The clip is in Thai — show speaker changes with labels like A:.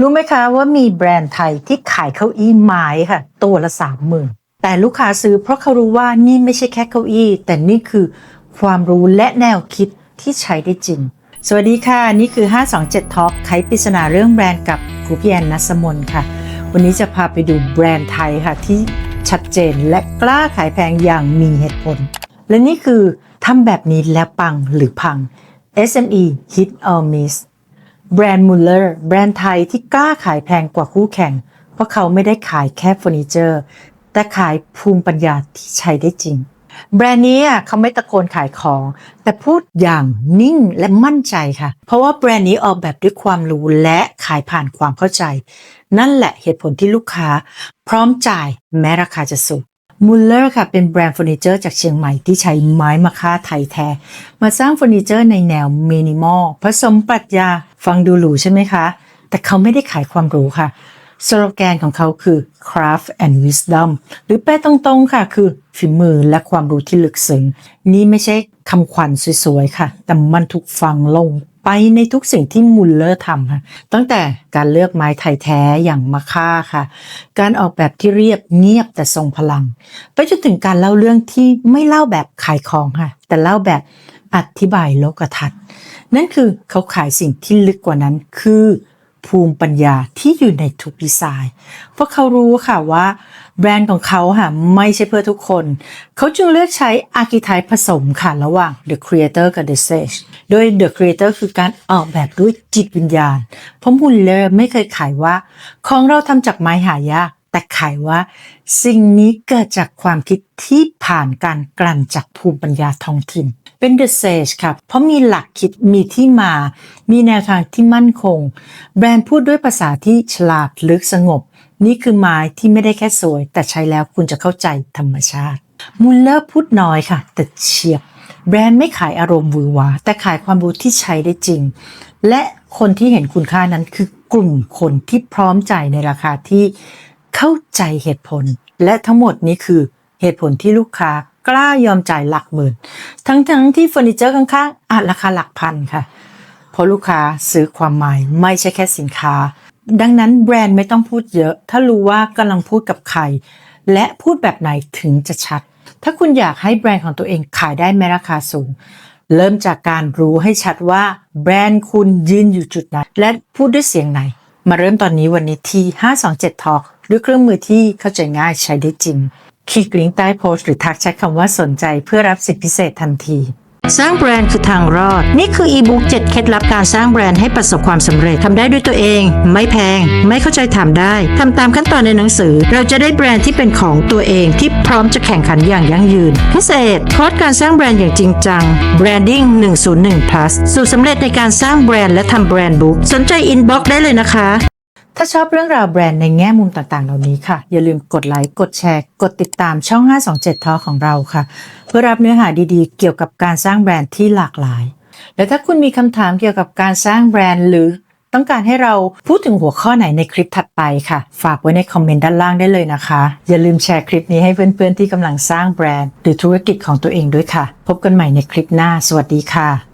A: รู้ไหมคะว่ามีแบรนด์ไทยที่ขายเก้าอี้ไม้ค่ะ ตัวละสามหมื่นแต่ลูกค้าซื้อเพราะเขารู้ว่านี่ไม่ใช่แค่เก้าอี้ แต่นี่คือความรู้และแนวคิดที่ใช้ได้จริง สวัสดีค่ะ นี่คือ 527 Talk ไขปริศนาเรื่องแบรนด์กับครูพี่แอนนัสมนค่ะ วันนี้จะพาไปดูแบรนด์ไทยค่ะที่ชัดเจนและกล้าขายแพงอย่างมีเหตุผล และนี่คือทำแบบนี้แล้วปังหรือพัง SME Hit or Miss แบรนด์มูลเลอร์แบรนด์ไทยที่กล้าขายแพงกว่าคู่แข่ง เพราะเขาไม่ได้ขายแค่เฟอร์นิเจอร์ แต่ขายภูมิปัญญาที่ใช้ได้จริง แบรนด์นี้เขาไม่ตะโกนขายของ แต่พูดอย่างนิ่งและมั่นใจค่ะ เพราะว่าแบรนด์นี้ออกแบบด้วยความรู้และขายผ่านความเข้าใจ นั่นแหละเหตุผลที่ลูกค้า พร้อมจ่ายแม้ราคาจะสูงมูลเลอร์ค่ะเป็นแบรนด์เฟอร์นิเจอร์จากเชียงใหม่ที่ใช้ไม้มะค่าไทยแท้ มาสร้างเฟอร์นิเจอร์ในแนวมินิมอลผสมปรัชญา ฟังดูหรูใช่ไหมคะ แต่เขาไม่ได้ขายความรู้ค่ะสโลแกนของเขาคือ craft and wisdom หรือแปลตรงๆค่ะ คือฝีมือและความรู้ที่ลึกซึ้งนี่ไม่ใช่คำขวัญสวยๆ ค่ะ แต่มันถูกฝังลงไปในทุกสิ่งที่มุลเลอร์ทำค่ะ ตั้งแต่การเลือกไม้ไทยแท้อย่างมะค่าค่ะ การออกแบบที่เรียบเงียบแต่ทรงพลัง ไปจนถึงการเล่าเรื่องที่ไม่เล่าแบบขายของค่ะ แต่เล่าแบบ อธิบายโลกทัศน์ นั่นคือเขาขายสิ่งที่ลึกกว่านั้นคือภูมิปัญญาที่อยู่ในทุกดีไซน์ เพราะเขารู้ค่ะว่าแบรนด์ของเขาค่ะไม่ใช่เพื่อทุกคน เขาจึงเลือกใช้อาร์กิไทป์ผสมค่ะระหว่าง The Creator กับ The Sage โดย The Creator คือการออกแบบด้วยจิตวิญญาณ เพราะมุลเลอร์ไม่เคยขายว่า ของเราทำจากไม้หายาก แต่ขายว่า สิ่งนี้เกิดจากความคิดที่ผ่านการกลั่นจากภูมิปัญญาท้องถิ่น เป็น The Sage ครับเพราะมีหลักคิดมีที่มา มีแนวทางที่มั่นคง แบรนด์พูดด้วยภาษาที่ฉลาดลึกสงบ นี่คือไม้ที่ไม่ได้แค่สวย แต่ใช้แล้วคุณจะเข้าใจธรรมชาติมุลเลอร์พูดน้อยค่ะ แต่เฉียบ แบรนด์ไม่ขายอารมณ์วือหวาแต่ขายความรู้ที่ใช้ได้จริง และคนที่เห็นคุณค่านั้นคือกลุ่มคนที่พร้อมจ่ายในราคาที่ เข้าใจเหตุผล และทั้งหมดนี้คือเหตุผลที่ลูกค้ากล้ายอมจ่ายหลักหมื่น ทั้งๆที่เฟอร์นิเจอร์ข้างๆอาจราคาหลักพันค่ะ เพราะลูกค้าซื้อความหมายไม่ใช่แค่สินค้า ดังนั้นแบรนด์ไม่ต้องพูดเยอะ ถ้ารู้ว่ากำลังพูดกับใคร และพูดแบบไหนถึงจะชัด ถ้าคุณอยากให้แบรนด์ของตัวเองขายได้แม้ราคาสูง เริ่มจากการรู้ให้ชัดว่าแบรนด์คุณยืนอยู่จุดไหน และพูดด้วยเสียงไหน มาเริ่มตอนนี้วันนี้ที่ 527 Talk ด้วยเครื่องมือที่เข้าใจง่ายใช้ได้จริง คลิกลิงก์ใต้โพสต์หรือทักแชทคำว่าสนใจเพื่อรับสิทธิพิเศษทันที
B: สร้างแบรนด์คือทางรอด นี่คืออีบุ๊ก7เคล็ดลับการสร้างแบรนด์ให้ประสบความสำเร็จทำได้ด้วยตัวเอง ไม่แพง ไม่เข้าใจถามได้ทำตามขั้นตอนในหนังสือ เราจะได้แบรนด์ที่เป็นของตัวเองที่พร้อมจะแข่งขันอย่างยั่งยืน พิเศษคอร์สการสร้างแบรนด์อย่างจริงจัง Branding 101 plus สูตรสำเร็จในการสร้างแบรนด์และทำแบรนด์บุ๊กสนใจอินบ็อกซ์ได้เลยนะคะ
A: ถ้าชอบเรื่องราวแบรนด์ในแง่มุมต่างๆ เหล่านี้ค่ะ อย่าลืมกดไลค์ กดแชร์ กดติดตามช่อง 527ทอของเราค่ะ เพื่อรับเนื้อหาดีๆ เกี่ยวกับการสร้างแบรนด์ที่หลากหลาย และถ้าคุณมีคำถามเกี่ยวกับการสร้างแบรนด์หรือต้องการให้เราพูดถึงหัวข้อไหนในคลิปถัดไปค่ะ ฝากไว้ในคอมเมนต์ด้านล่างได้เลยนะคะ อย่าลืมแชร์คลิปนี้ให้เพื่อนๆที่กำลังสร้างแบรนด์ หรือธุรกิจของตัวเองด้วยค่ะ พบกันใหม่ในคลิปหน้า สวัสดีค่ะ